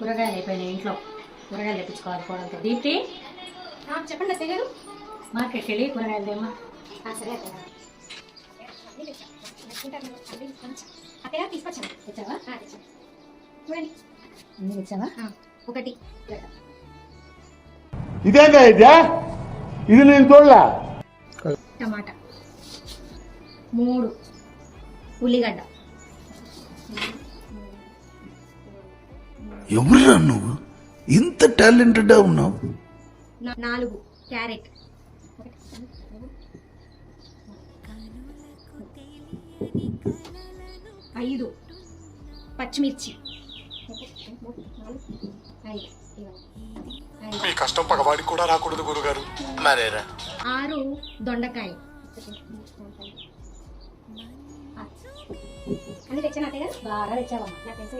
కూరగాయలు అయిపోయినాయి ఇంట్లో. కూరగాయలు తెప్పించుకోవాలి కోడలతో. దీప్తి? చెప్పండి అత్తయ్య గారు. మార్కెట్కి వెళ్ళి కూరగాయలు తేమ్మా. ఆ, సరే అత్తయ్య తీసుకొచ్చాను. తెచ్చావా. చూడండి. అన్ని తెచ్చావా? ఒకటి. ఇదే ఇది నేను చూడలే. టమాటా. మూడు. ఉల్లిగడ్డ. ఎవరురా నువ్వు? ఇంత టాలెంటెడ్ ఉన్నావు. నా- నాలుగు క్యారెట్. ఐదు పచ్చిమిర్చి. మీ కష్టం పగవాడికి కూడా రాకూడదు గురుగారు. మరేరా? ఆరు దొండకాయ. అన్ని తెచ్చాను అత్తయ్య? బాగా తెచ్చావమ్మా నాకు తెలిసి